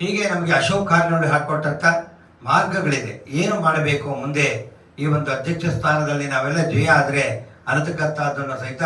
ಹೀಗೆ ನಮಗೆ ಅಶೋಕ್ ಕಾರ್ನೋಡಿ ಹಾಕೊಟ್ಟಂತ ಮಾರ್ಗಗಳಿದೆ. ಏನು ಮಾಡಬೇಕು? ಮುಂದೆ ಈ ಒಂದು ಅಧ್ಯಕ್ಷ ಸ್ಥಾನದಲ್ಲಿ ನಾವೆಲ್ಲ ಜಯ ಆದರೆ ಅನ್ನತಕ್ಕಂಥದ್ದನ್ನು ಸಹಿತ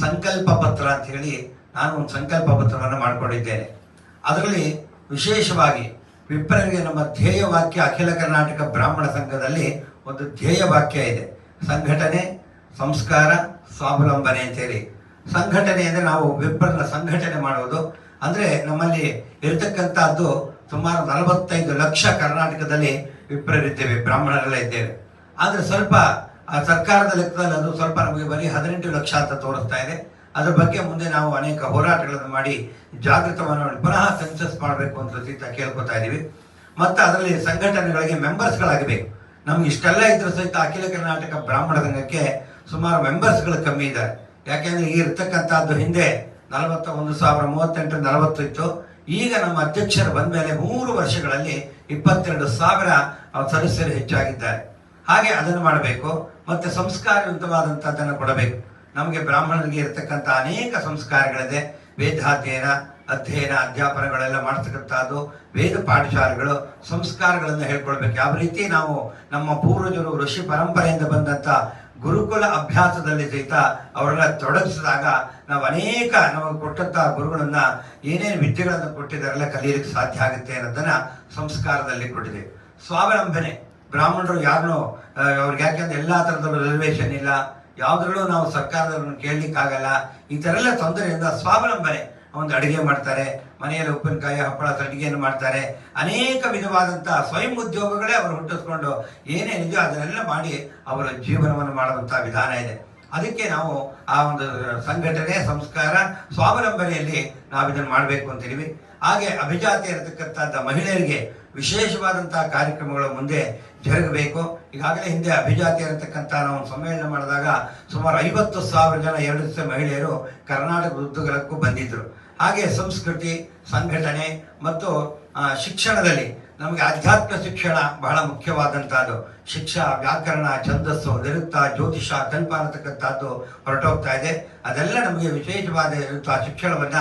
ಸಂಕಲ್ಪ ಪತ್ರ ಅಂತ ಹೇಳಿ ನಾನು ಒಂದು ಸಂಕಲ್ಪ ಪತ್ರವನ್ನು ಮಾಡಿಕೊಂಡಿದ್ದೇನೆ. ಅದರಲ್ಲಿ ವಿಶೇಷವಾಗಿ ವಿಪ್ರರಿಗೆ ನಮ್ಮ ಧ್ಯೇಯ ವಾಕ್ಯ ಅಖಿಲ ಕರ್ನಾಟಕ ಬ್ರಾಹ್ಮಣ ಸಂಘದಲ್ಲಿ ಒಂದು ಧ್ಯೇಯ ವಾಕ್ಯ ಇದೆ. ಸಂಘಟನೆ, ಸಂಸ್ಕಾರ, ಸ್ವಾವಲಂಬನೆ ಅಂತೇಳಿ ಸಂಘಟನೆ ಅಂದರೆ ನಾವು ವೆಬ್ಬರ್ನ ಸಂಘಟನೆ ಮಾಡುವುದು ಅಂದ್ರೆ ನಮ್ಮಲ್ಲಿ ಇರತಕ್ಕಂಥದ್ದು ಸುಮಾರು ನಲವತ್ತೈದು ಲಕ್ಷ ಕರ್ನಾಟಕದಲ್ಲಿ ವಿಪ್ರರಿದ್ದೇವೆ, ಬ್ರಾಹ್ಮಣರೆಲ್ಲ ಇದ್ದೇವೆ. ಆದರೆ ಸ್ವಲ್ಪ ಸರ್ಕಾರದ ಲೆಕ್ಕದಲ್ಲಿ ಅದು ಸ್ವಲ್ಪ ನಮಗೆ ಬರೀ ಹದಿನೆಂಟು ಲಕ್ಷ ಅಂತ ತೋರಿಸ್ತಾ ಇದೆ. ಅದ್ರ ಬಗ್ಗೆ ಮುಂದೆ ನಾವು ಅನೇಕ ಹೋರಾಟಗಳನ್ನು ಮಾಡಿ ಜಾಗೃತವನ್ನು ಪುನಃ ಸೆನ್ಸಸ್ ಮಾಡಬೇಕು ಅಂತ ಸಹಿತ ಕೇಳ್ಕೊತಾ ಇದೀವಿ. ಮತ್ತೆ ಅದರಲ್ಲಿ ಸಂಘಟನೆಗಳಿಗೆ ಮೆಂಬರ್ಸ್ಗಳಾಗಬೇಕು ನಮ್ಗೆ ಇಷ್ಟೆಲ್ಲ ಇದ್ರೂ ಸಹಿತ ಅಖಿಲ ಕರ್ನಾಟಕ ಬ್ರಾಹ್ಮಣ ಸಂಘಕ್ಕೆ ಸುಮಾರು ಮೆಂಬರ್ಸ್ಗಳು ಕಮ್ಮಿ ಇದ್ದಾರೆ. ಯಾಕೆಂದ್ರೆ ಈ ಇರ್ತಕ್ಕಂಥದ್ದು ಹಿಂದೆ ನಲವತ್ತ ಒಂದು ಸಾವಿರ ಮೂವತ್ತೆಂಟು ನಲವತ್ತು ಇತ್ತು. ಈಗ ನಮ್ಮ ಅಧ್ಯಕ್ಷರು ಬಂದ ಮೇಲೆ ಮೂರು ವರ್ಷಗಳಲ್ಲಿ ಇಪ್ಪತ್ತೆರಡು ಸಾವಿರ ಸದಸ್ಯರು ಹೆಚ್ಚಾಗಿದ್ದಾರೆ. ಹಾಗೆ ಅದನ್ನು ಮಾಡಬೇಕು. ಮತ್ತೆ ಸಂಸ್ಕಾರಯುತವಾದಂಥದ್ದನ್ನು ಕೊಡಬೇಕು. ನಮಗೆ ಬ್ರಾಹ್ಮಣರಿಗೆ ಇರತಕ್ಕಂಥ ಅನೇಕ ಸಂಸ್ಕಾರಗಳಿದೆ. ವೇದಾಧ್ಯಯನ, ಅಧ್ಯಯನ, ಅಧ್ಯಾಪನಗಳೆಲ್ಲ ಮಾಡ್ತಕ್ಕಂಥದ್ದು, ವೇದ ಪಾಠಶಾಲೆಗಳು, ಸಂಸ್ಕಾರಗಳನ್ನು ಹೇಳ್ಕೊಳ್ಬೇಕು. ಯಾವ ರೀತಿ ನಾವು ನಮ್ಮ ಪೂರ್ವಜರು, ಋಷಿ ಪರಂಪರೆಯಿಂದ ಬಂದಂತ ಗುರುಕುಲ ಅಭ್ಯಾಸದಲ್ಲಿ ಸಹಿತ ಅವರನ್ನ ತೊಡಗಿಸಿದಾಗ ನಾವು ಅನೇಕ ನಮಗೆ ಕೊಟ್ಟಂತಹ ಗುರುಗಳನ್ನ ಏನೇನು ವಿದ್ಯೆಗಳನ್ನು ಕೊಟ್ಟಿದ್ದಾರೆಲ್ಲ ಕಲಿಯಲಿಕ್ಕೆ ಸಾಧ್ಯ ಆಗುತ್ತೆ ಅನ್ನೋದನ್ನ ಸಂಸ್ಕಾರದಲ್ಲಿ ಕೊಟ್ಟಿದೆ. ಸ್ವಾವಲಂಬನೆ. ಬ್ರಾಹ್ಮಣರು ಯಾರನ್ನೂ ಅವ್ರಿಗೆ ಯಾಕೆಂದ್ರೆ ಎಲ್ಲಾ ಥರದ ರಿಸರ್ವೇಶನ್ ಇಲ್ಲ. ಯಾವ್ದ್ರಲ್ಲೂ ನಾವು ಸರ್ಕಾರದವ್ರನ್ನ ಕೇಳಲಿಕ್ಕಾಗಲ್ಲ. ಈ ಥರ ಎಲ್ಲ ತೊಂದರೆಯಿಂದ ಸ್ವಾವಲಂಬನೆ. ಒಂದು ಅಡುಗೆ ಮಾಡ್ತಾರೆ, ಮನೆಯಲ್ಲಿ ಉಪ್ಪಿನಕಾಯಿ, ಹಪ್ಪಳ, ಕಟ್ಟಿಗೆಯನ್ನು ಮಾಡ್ತಾರೆ. ಅನೇಕ ವಿಧವಾದಂತಹ ಸ್ವಯಂ ಉದ್ಯೋಗಗಳೇ ಅವರು ಹುಟ್ಟಿಸ್ಕೊಂಡು ಏನೇ ನಿಜ ಅದನ್ನೆಲ್ಲ ಮಾಡಿ ಅವರ ಜೀವನವನ್ನು ಮಾಡುವಂತಹ ವಿಧಾನ ಇದೆ. ಅದಕ್ಕೆ ನಾವು ಆ ಒಂದು ಸಂಘಟನೆ, ಸಂಸ್ಕಾರ, ಸ್ವಾವಲಂಬನೆಯಲ್ಲಿ ನಾವು ಇದನ್ನು ಮಾಡಬೇಕು ಅಂತೀವಿ ಹಾಗೆ ಅಭಿಜಾತಿ ಇರತಕ್ಕಂಥ ಮಹಿಳೆಯರಿಗೆ ವಿಶೇಷವಾದಂತಹ ಕಾರ್ಯಕ್ರಮಗಳು ಮುಂದೆ ಜರುಗಬೇಕು. ಈಗಾಗಲೇ ಹಿಂದೆ ಅಭಿಜಾತಿ ಇರತಕ್ಕಂಥ ನಾವು ಸಮ್ಮೇಳನ ಮಾಡಿದಾಗ ಸುಮಾರು ಐವತ್ತು ಸಾವಿರ ಜನ, ಎರಡು ದಿವಸ ಮಹಿಳೆಯರು ಕರ್ನಾಟಕ ಉದ್ದಗಲಕ್ಕೂ ಬಂದಿದ್ದರು ಹಾಗೆ ಸಂಸ್ಕೃತಿ, ಸಂಘಟನೆ ಮತ್ತು ಶಿಕ್ಷಣದಲ್ಲಿ ನಮಗೆ ಆಧ್ಯಾತ್ಮ ಶಿಕ್ಷಣ ಬಹಳ ಮುಖ್ಯವಾದಂಥದ್ದು. ಶಿಕ್ಷಾ ವ್ಯಾಕರಣ, ಛಂದಸ್ಸು, ನಿರುಕ್ತ, ಜ್ಯೋತಿಷ ಕಲ್ಪ ಅನ್ನತಕ್ಕಂಥದ್ದು ಹೊರಟೋಗ್ತಾ ಇದೆ. ಅದೆಲ್ಲ ನಮಗೆ ವಿಶೇಷವಾದ ಇರುವಂತಹ ಶಿಕ್ಷಣವನ್ನ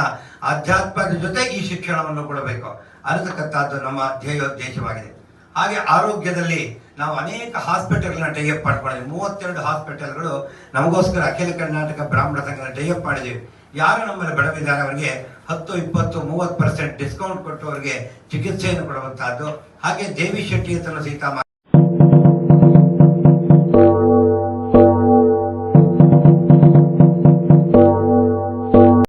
ಆಧ್ಯಾತ್ಮದ ಜೊತೆ ಈ ಶಿಕ್ಷಣವನ್ನು ಕೊಡಬೇಕು. ಅನ್ನತಕ್ಕಂಥದ್ದು ನಮ್ಮ ಧ್ಯೇಯೋದ್ದೇಶವಾಗಿದೆ ಹಾಗೆ ಆರೋಗ್ಯದಲ್ಲಿ ನಾವು ಅನೇಕ ಹಾಸ್ಪಿಟಲ್ಗಳನ್ನ ಟೈಅಪ್ ಮಾಡ್ಕೊಂಡಿದ್ದೀವಿ. ಮೂವತ್ತೆರಡು ಹಾಸ್ಪಿಟಲ್ಗಳು ನಮಗೋಸ್ಕರ ಅಖಿಲ ಕರ್ನಾಟಕ ಬ್ರಾಹ್ಮಣ ಸಂಘ ಟೈಅಪ್ ಮಾಡಿದ್ದೀವಿ. ಯಾರು ನಮ್ಮಲ್ಲಿ ಬಡವಿದ್ದಾರೆ ಅವರಿಗೆ ಹತ್ತು, ಇಪ್ಪತ್ತು, ಮೂವತ್ತು ಪರ್ಸೆಂಟ್ ಡಿಸ್ಕೌಂಟ್ ಕೊಟ್ಟು ಅವರಿಗೆ ಚಿಕಿತ್ಸೆಯನ್ನು ಕೊಡುವಂತಹದ್ದು. ಹಾಗೆ ದೇವಿ ಶೆಟ್ಟಿ ಅಂತ ಸಹಿತ